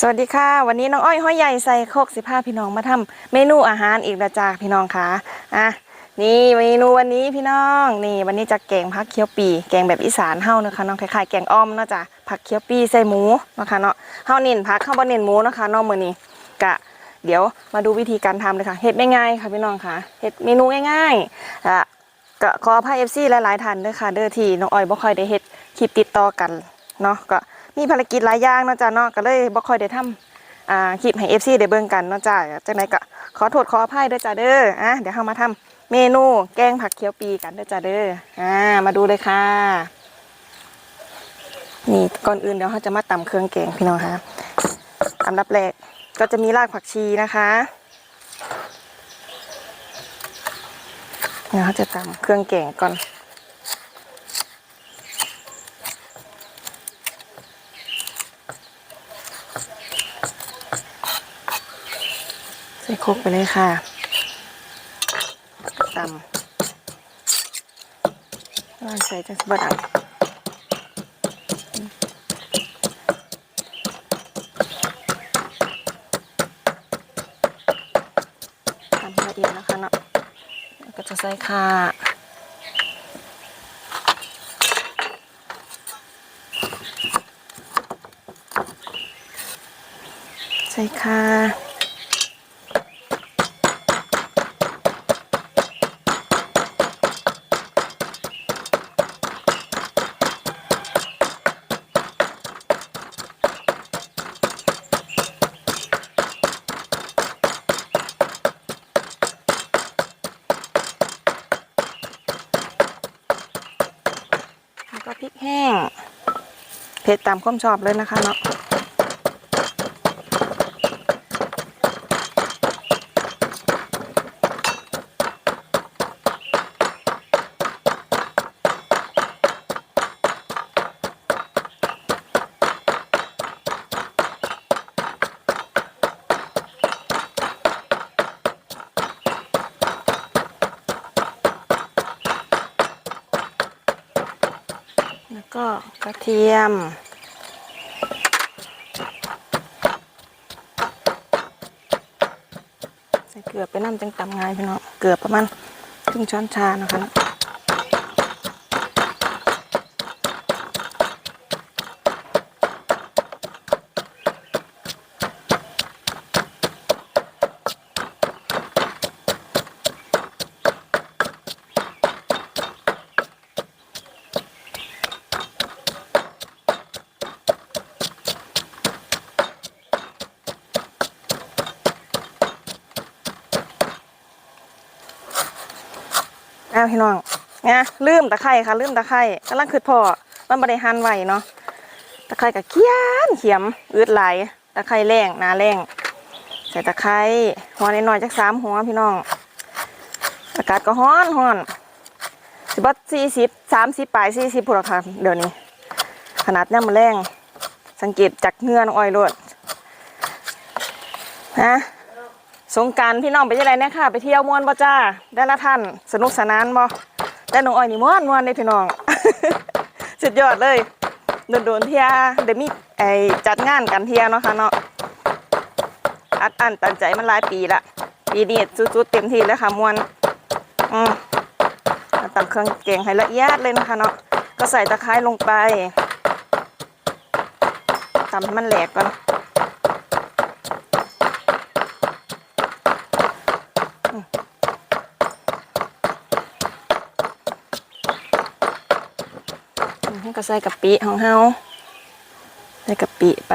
สวัสดีค่ะ วันนี้น้องอ้อยห้อยใหญ่ใส่โคกสิพาพี่น้องมาทำเมนูอาหารอีกแล้วจ้าพี่น้องค่ะอะนี่เมนูวันนี้พี่น้องนี่วันนี้จะแกงผักเคี้ยวปีแกงแบบอีสานเฮานะคะน้องคล้ายๆแกงอ้อมเนาะจ้ะผักเคี้ยวปีใส่หมูเนาะคะเนาะเฮาเน้นผักเฮาบ่เน้นหมูเนาะคะน้องมื้อนี้กะเดี๋ยวมาดูวิธีการทำเลยค่ะเฮ็ดง่ายๆค่ะพี่น้องค่ะเฮ็ดเมนูง่ายๆอะก็ขออภัย FC หลายๆท่านด้วยค่ะ เด้อที่น้องอ้อยบ่ค่อยได้เฮ็ดคลิปติดต่อกันเนาะก็ มีภารกิจหลายอย่างเนาะจ้ะเนาะก็เลยบ่ค่อยได้ทำอ่าคลิปให้ FC ได้เบิ่งกันเนาะจ้ะจังไดก็ขอโทษขออภัยด้วยจ้ะเด้ออะเดี๋ยวเฮามาทำเมนูแกงผักเขียวปีกันเด้อจ้ะเด้ออ่ามาดูเลยค่ะ นี่ก่อนอื่นเดี๋ยวเราจะมาตำเครื่องแกงพี่น้องคะอันดับแรกก็จะมีรากผักชีนะคะเดี๋ยวเราจะตำเครื่องแกงก่อน ใส่ครกไปเลยค่ะตำวางใส่จังสบดังทำให้ละเอียดนะคะเนาะแล้วก็จะใส่ข่าใส่ข่า ก็พริกแห้ง เผ็ดตามความชอบเลยนะคะเนาะ เทียม ใส่เกลือไปน้ำจังตำงายพี่น้องเกลือประมาณครึ่งช้อนชานะคะนะ อ้าวพี่น้องไงลืมตะไคร่ค่ะ ลืมตะไคร่กำลังคือพอมันบริหารไหวเนาะตะไคร่กับเขียนเขียมอืดไหลตะไคร่แรงนาแรงใส่ตะไคร่หัวน้อยๆจักสามหัวพี่น้องอากาศก็ร้อนร้อนสิบสี่สิบสามสิบปลายสี่สิบพวกค่ะเดี๋ยวนี้ ขนาดย่ำมะแรง สังเกตจากเงื่อน้ออ้อยรวดฮะ สงการพี่น้องไปยังไงเนี่ยค่ะ ไปเที่ยวม่วนบ่จ้าได้ละท่าน สนุกสนานบ่ได้น้องอ้อยนี่ม่วนม่วนเลยพี่น้องสุดยอดเลยโดนๆเที่ยเดี๋ยวมีไอจัดงานกันเที่ยเนาะค่ะเนาะอัดอั้นตันใจมันหลายปีละปีนี้สุดๆเต็มที่แล้วค่ะม่วนอืมเอาตำเครื่องแกงให้ละเอียดเลยนะคะเนาะก็ใส่ตะไคร้ลงไปตำให้มันแหลกก่อนอืมอืมก็ ใส่กะปิของเฮาใส่กะปิไป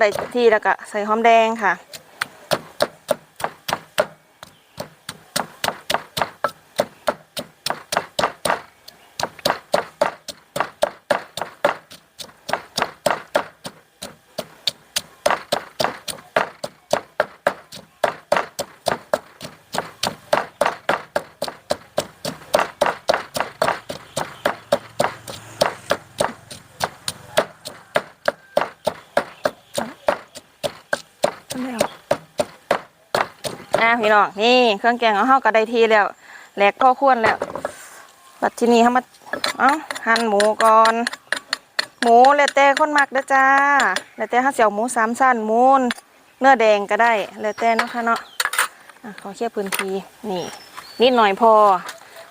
ได้ที่แล้วก็ใส่หอมแดงค่ะ พี่น้องนี่เครื่องแกงของเฮาก็ได้ทีแล้วแหลกก็ควรแล้วบัดทีนี้เฮามาเอ้าหั่นหมูก่อน หมูแล้วแต่คนมักเด้อจ้าแล้วแต่เฮาสิเอาหมูสามชั้นหมูเนื้อแดงก็ได้แล้วแต่เนาะคะเนาะอะขอเคลียร์พื้นที่นี่ นิดหน่อยพอ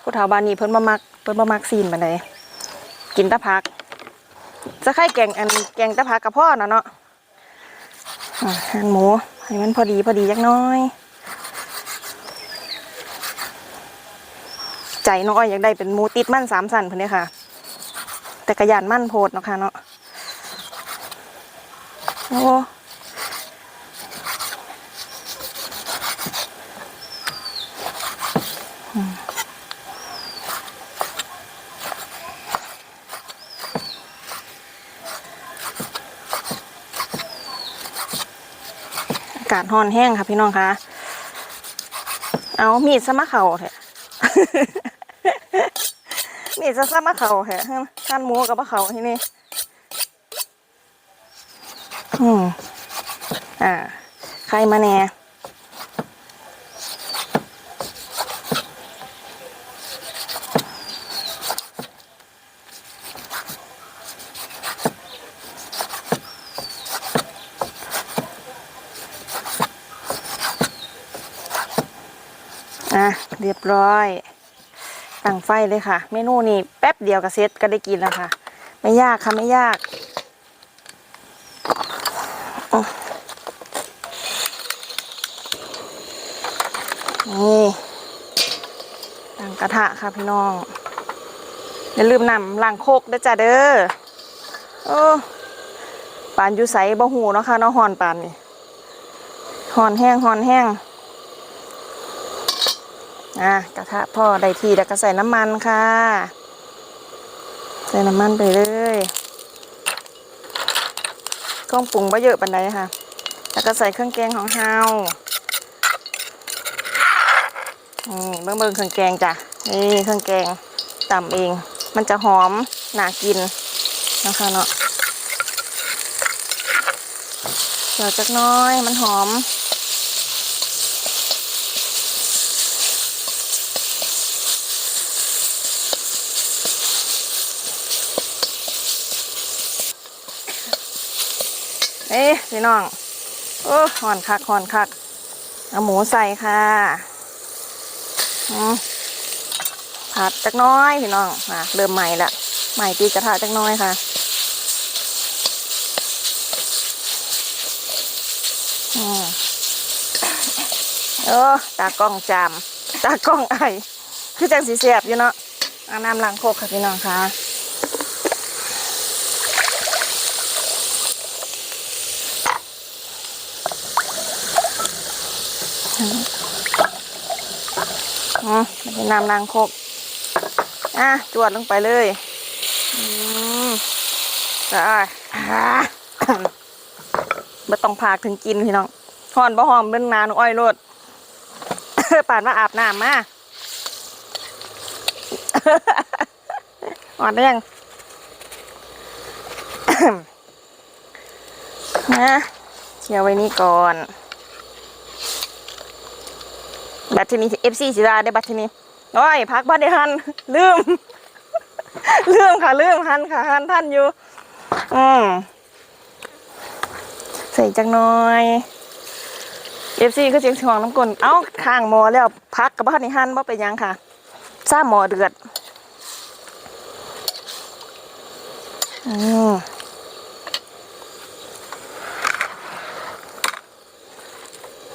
ผู้เฒ่าบ้านนี้เพิ่นบ่มักเพิ่นบ่มักซีนปานใดกินตะผักจะไข่แกงอันแกงตะผักกับพ่อเน่ะเนาะหั่นหมูให้มันพอดีพอดีจักน้อย ใจน้องอ้อยอยากได้เป็นหมูติดมั่นสามสันเพิ่อนเด้อค่ะ แต่กระยานมั่นโพดเนาะค่ะเนาะโอ้อากาศร้อนแห้งค่ะพี่น้องคะ เอามีดซะมาเข่าเถอะ มีดซะซะมาเขาเถอะหั่นหมูกับมะเขาที่นี่อืมอ่า ใครมาแน่อะเรียบร้อย ตั้งไฟเลยค่ะ เมนูนี้แป๊บเดียวก็เสร็จก็ได้กินแล้วค่ะ ไม่ยากค่ะไม่ยากนี่ตั้งกระทะค่ะพี่น้อง อย่าลืมนำล้างโคกด้วยจ้ะเด้อโอ้ปานอยู่ใสบ่หูเนาะค่ะเนาะหอนปานนี่หอนแห้งหอนแห้ง อะกระทะพ่อได้ทีแล้วก็ใส่น้ำมันค่ะ ใส่น้ำมันไปเลยเครื่องปรุงบ่เยอะปานใดค่ะ แล้วก็ใส่เครื่องแกงของเฮาเบิ่งเบิ่งเครื่องแกงจ้ะ นี่เครื่องแกงตำเอง มันจะหอมน่ากินนะคะเนาะเดี๋ยวจักน้อยมันหอม เอ๊ะพี่น้อง โอ้หอนคักหอนคัก เอาหมูใส่ค่ะอืมผัดจักน้อยพี่น้องอะเริ่มใหม่ละใหม่ตีกระทะจักน้อยค่ะอืมเออตากล้องจามตากล้องไอคือจังสีเสียบอยู่เนาะเอาน้ำล้างโคกค่ะพี่น้องค่ะ อืมน้ำล้างโคกอะจวดลงไปเลย อืมได้อ่าบ่ต้องพากถึงกินพี่น้องหอนบ่หอมเป็นนานอ้อยโลดป่านว่าอาบน้ำมาอ่อนได้ยังนะเชียวไว้นี่ก่อน บัตรทีนี้เอฟซีสิดาได้บัตรทีนี้โอ้ยพักบ้านได้หันลืม ลืมค่ะลืมหันค่ะหันท่านอยู่ อืมใส่จังน้อยเอฟซีก็เสียงช่วงน้ำกลนเอ้าข้างหมอแล้วพักกับบ้านในหันบ่เป็นยังค่ะซ่าหมอเดือดอืม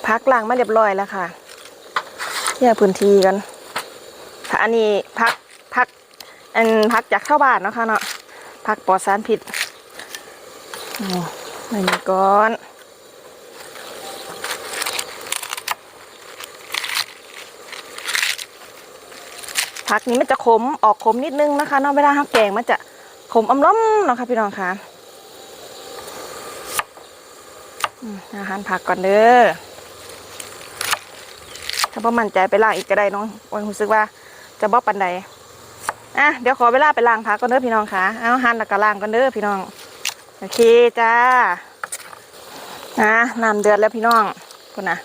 พักล้างมาเรียบร้อยแล้วค่ะ เคลียร์พื้นที่กันอันนี้พักพักอันพักจากเข้าบ้านเนาะคะเนาะพักปลอดสารพิษนี่ไม่ก้อนผักนี้มันจะขมออกขมนิดนึงนะคะเนาะเวลาฮักแกงมันจะขมอมล้อมเนาะค่ะพี่น้องค่ะอาหารผักก่อนเด้อ ถ้าพ่มั่นใจไปล้างอีกก็ได้น้องวันรู้สึกว่าจะบ่ปันใดอะเดี๋ยวขอเวลาไปล้างผักก่อนเด้อพี่น้องค่ะเอาหั่นแล้วก็ล้างก่อนเด้อพี่น้องโอเคจ้านะน้ำเดือดแล้วพี่น้องคุณนะ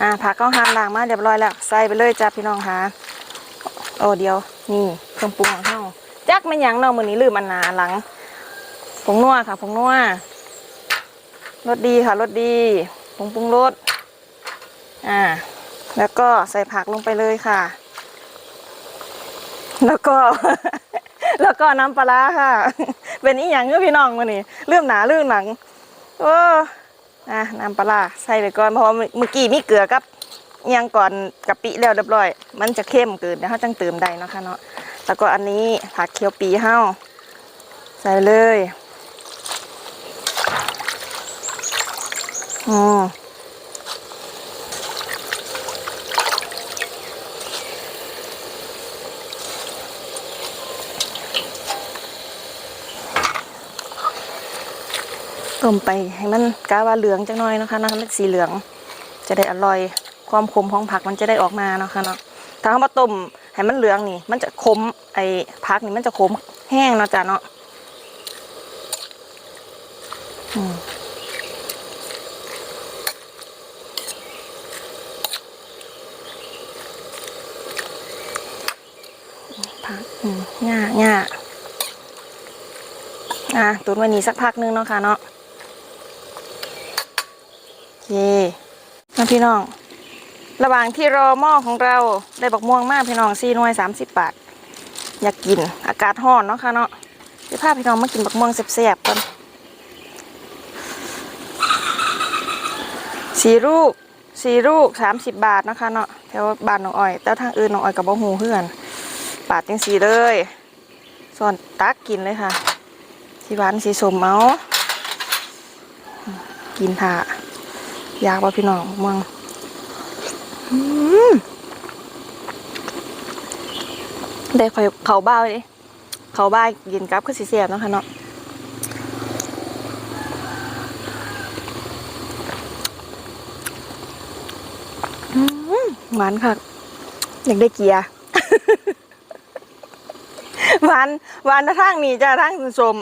อ่าผักก็หั่นล้างมาเรียบร้อยแล้วใส่ไปเลยจ้าพี่น้องค่ะโอ้เดียวนี่เครื่องปรุงของเฮาจักไม่นหยังเนาะมื้อนี้ลืมอันหนาหลังผงนัวค่ะผงนัวรสดีค่ะรสดีผงปรุงรสอ่า แล้วก็ใส่ผักลงไปเลยค่ะ แล้วก็ แล้วก็น้ำปลาร้าค่ะ เป็นอีหยังเงี้พี่น้องมื้อนี้เรื่องหนาเรื่องหลังโอ้อะน้ำปลาร้าใส่ไปก่อนเพราะว่าเมื่อกี้มีเกลือกับยังก่อนกะปิแล้วเรียบร้อย มันจะเข้มเกินเดี๋ยวเราจังเติมได้เนาะคะเนาะแล้วก็อันนี้ผักเขียวปีเฮาใส่เลยอืม ต้มไปให้มันกาว่าเหลืองจังหน่อยนะคะเนาะมันสีเหลือง จะได้อร่อยความขมของผักมันจะได้ออกมาเนาะค่ะเนาะถ้าเรามาต้มให้มันเหลืองนี่ มันจะขมไอ้ผักนี่มันจะขมแห้งเนาะจ้ะเนาะผักอืมง่าง่าอะตุนไว้นี่สักพักนึงเนาะค่ะเนาะ โอเคมาพี่น้อง ระหว่างที่รอหม้อของเราได้บักม่วงมากพี่น้องสี่หน่วยสามสิบบาท อยากกินอากาศร้อนเนาะค่ะเนาะเดี๋ยวพาพี่น้องมากินบักม่วงแซ่บๆก่อนสี่ลูกสี่ลูกสามสิบบาทนะคะเนาะแถวบ้านน้องอ้อย แต่ทางอื่นน้องอ้อยกับบ่หูเพื่อนบาทจังสีเลยส่วนตักกินเลยค่ะ สีหวานสีสมเมากินถ่า อยากว่าพี่น้องบักม่วงได้ข่อยเขาบ้าเลยเขาบ้ากินกับคือสีเสียบนะคะเนาะหวานค่ะ อยากได้เกียร์หวานหวานทั้งนี้จะทั้งสม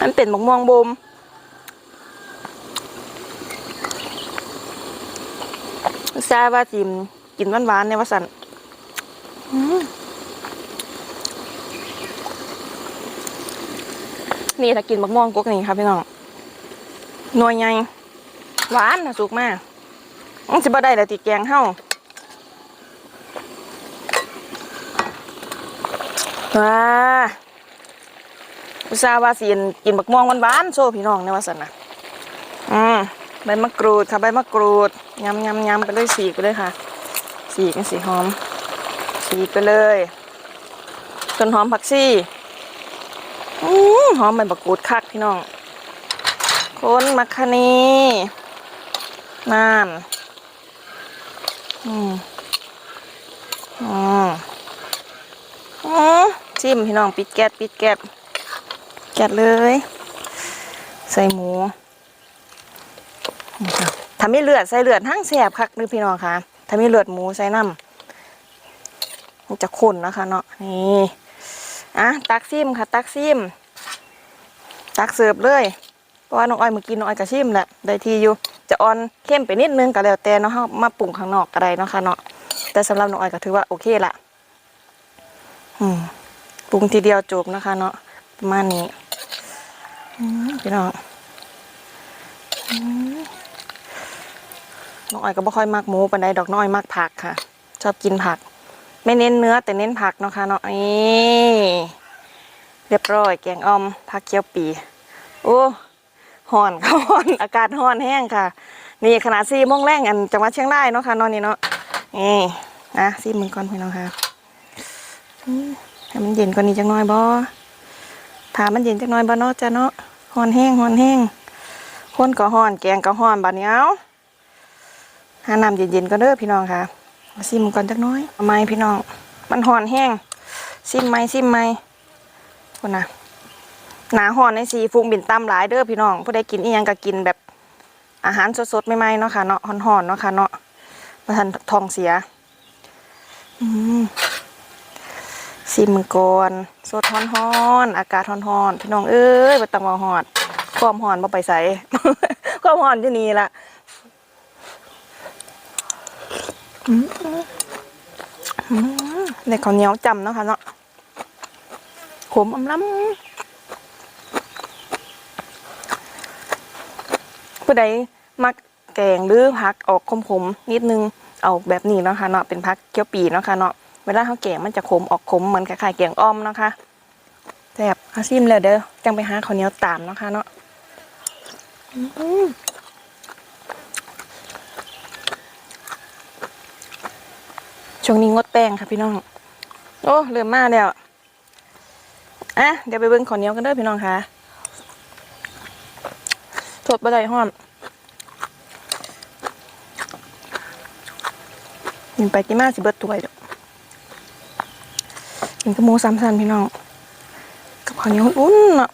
อันเป็นมะม่วงบม ทราว่าจิมกินหวานๆในยวาสันนี่ถ้ากินมะม่วงกุกนี่ครับพี่น้องหน่วยใหญ่หวานนะสุกมากมันจะบ่ได้แล้วติแกงเฮาว้าอุตส่าห์ว่าสิกินบักม่วงหวานๆโซ่พี่น้องในวาสันนะ ใบมะกรูดค่ะใบมะกรูดยำยำยำไปเลยสีไปเลยค่ะ สีกันสีหอม สีไปเลยต้นหอมผักชีอืหอมใบมะกรูดคักพี่น้องคนมัคคณีน้ำอืมอืมอืมจิ้มพี่น้องปิดแก๊สปิดแก๊สแก๊สเลย ใส่หมู ถ้ามีเลือดใส่เลือดทั้งแสบคักหรือพี่น้องคะถ้ามีเลือดหมูใส่น้ำมันจะข้นนะคะ เนาะนี่อะตักซิมค่ะ ตักซิมตักเสิร์ฟเลยเพราะว่าน้องอ้อยเมื่อกี้น้องอ้อยกระชิมแหละได้ทีอยู่จะอ่อนเข้มไปนิดนึงก็แล้วแต่เนาะมาปรุงข้างนอกก็ได้เนาะค่ะเนาะแต่สำหรับน้องอ้อยก็ถือว่าโอเคละอืมปรุงทีเดียวจบนะคะ เนาะประมาณนี้พี่น้อง น้องอ้อยก็บ่ค่อยมักหมูปานใดดอกน้อยมักผักค่ะ ชอบกินผัก ไม่เน้นเนื้อแต่เน้นผักเนาะค่ะเนาะนี่เรียบร้อยแกงอ่อมผักเขียวปี โอ้ห่อนค่ะห่อนอากาศห่อนแห้งค่ะ นี่ขนาดสี่โมงแรงอันจังหวัดเชียงรายเนาะค่ะนอนนี่เนาะนี่นะซีมึงก่อนพี่น้องค่ะอืมให้มันเย็นกว่านี้จังน้อยบ่ถามมันเย็นจังน้อยบ่เนาะจ้ะเนาะห่อนแห้งห่อนแห้งคนก็ห่อนแกงก็ห่อนบัดนี้เอา หาน้ำเย็นๆก็เด้อพี่น้องค่ะซิมก่อนจักน้อยทำไมพี่น้อง มันห่อนแห้งซิมไหมซิมไหมคนน่ะหนาห่อนในสีฟุงบินตามหลายเด้อพี่น้องผู้ใดกินอีหยังก็กินแบบอาหารสดๆใหม่ๆเนาะค่ะเนาะห่อนๆเนาะค่ะเนาะประทันทองเสียอืมซิมก่อนสดฮ้อนๆอากาศฮ้อนๆพี่น้องเอ้ยบ่ต้องมาหอดความหอนบ่ไปใส่ความหอนอยู่นี่ละ อืมอืมในข้าวเหนียวจำเนาะค่ะเนาะขมอำล้ำผู้ใดมักแกงหรือพักออกขมๆนิดนึงเอาแบบนี้เนาะค่ะเนาะเป็นพักเกี๊ยวปีเนาะค่ะเนาะเวลาเขาแกงมันจะขมออกขมเหมือนคล้ายๆแกงอ้อมเนาะค่ะแซ่บเอาซิมแล้วเด้อจังไปหาข้าวเหนียวตามเนาะค่ะเนาะ ช่วงนี้งดแป้งค่ะพี่น้อง โอ้เริ่มมาแล้วอะเดี๋ยวไปเบิ่งขอเนียวกันเด้อพี่น้องค่ะสดบะไดห้อมกินไปกินมาสิเบิดถ้วเด้อกินกับหมูสามสันพี่น้องกับข้าวเหนียวอุ่นเนาะ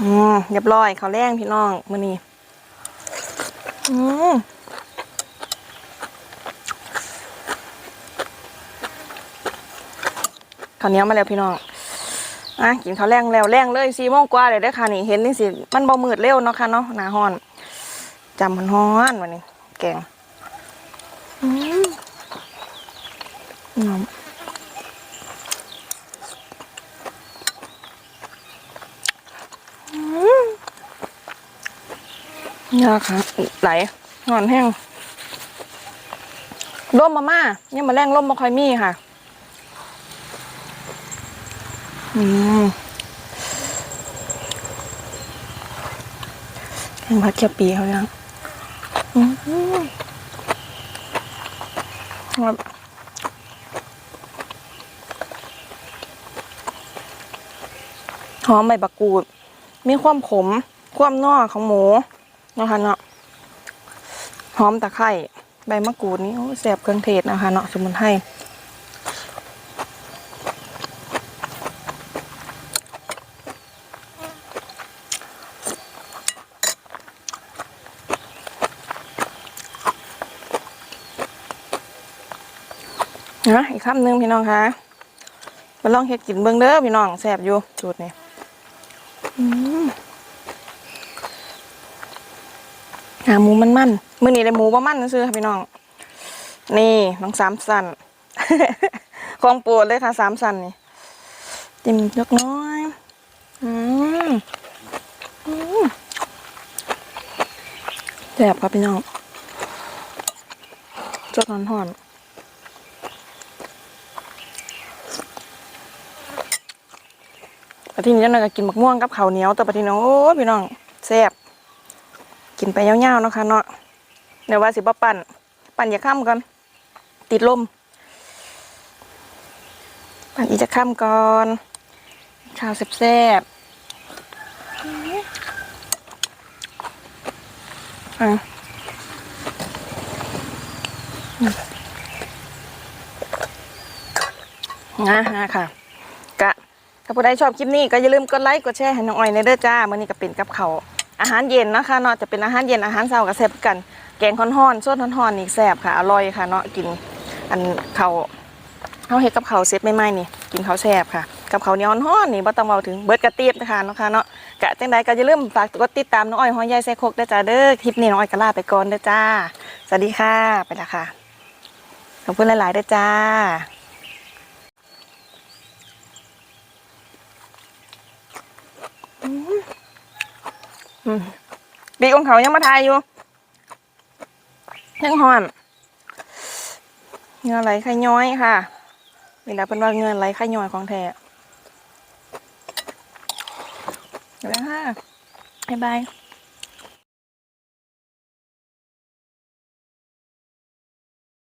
อืมเรียบร้อยข้าวแรงพี่น้องมื้อนี้อืม ข้าวเหนียวมาแล้วพี่น้องอะกินข้าวแรงแล้วแรงเลยสี่โมงกว่าเลยเด้อค่ะนี่เห็นนี่สิมันบ่มืดเร็วเนาะค่ะเนาะหนาฮ้อนจำมันฮ้อนวันนี้ แกงอืมอืมอืมยากค่ะไหลหอนแห้งร่มมาม่าเนี่ยมาแรงร่มมาคอยมีค่ะ อืม แกงผัดเขียวปีเขายังอืมครับหอมใบบักกูด มีความขม ความนัวของหมูนะคะเนาะหอมตะไคร้ใบมะกรูดนี่โอ้แสบเครื่องเทศนะคะเนาะสมุนไพร นะอีกคำหนึ่งพี่น้องคะมาลองเฮ็ดกินเบิ่งเด้อพี่น้องแซ่บอยู่สูตรนี้หาหมูมันมันๆมื้อนี้ได้หมูบ่มันซื้อค่ะพี่น้อง นี่น้องสามสันของโปรดเลยค่ะสามสันนี่จิ้มเล็กน้อยอืมแซ่บครับพี่น้องจดร้อนๆปทีนี้ เจ้าหนอยก็กินมะม่วงกับข้าวเหนียวแต่ปทีน้องโอ้พี่น้องแซ่บกินไปยาวๆเนาะค่ะเนาะเดี๋ยวว่าสิบ่ปั่นปั่นอย่าข้ามก่อนติดลม ปั่นอีกจะข้ามก่อนข้าวแซ่บๆอะนะนะค่ะ ถ้าผู้ใดชอบคลิปนี้ก็อย่าลืมกดไลค์กดแชร์ให้น้องอ้อยในเด้อจ้ามื้อนี้ก็เป็นกับเขาอาหารเย็นนะคะเนาะจะเป็นอาหารเย็นอาหารเช้าก็แซ่บกัน แกงฮ้อนๆส้นฮ้อนๆนี่แซ่บค่ะอร่อยค่ะเนาะกินอันเขาเฮาเฮ็ดกับเขาเสร็จใหม่ๆนี่กินข้าวแซ่บค่ะกับเขาเนียวฮ้อนนี่บ่ต้องเว้าถึงเบิดกระเตียบนะคะเนาะค่ะเนาะกะจังใดก็อย่าลืมฝากกดติดตามน้องอ้อยหอยใหญ่ใส่คกเด้อจ้าเด้อคลิปนี้น้องอ้อยก็ลาไปก่อนเด้อจ้าสวัสดีค่ะไปละค่ะขอบคุณหลายๆเด้อจ้า ปีกของเขายังมาทายอยู่ยังหอนเงินไหลไข่ย้อยค่ะเวลาเป็นว่าเงินไหลไข่ย้อยของแท้เดี๋ยวค่ะบ๊ายบาย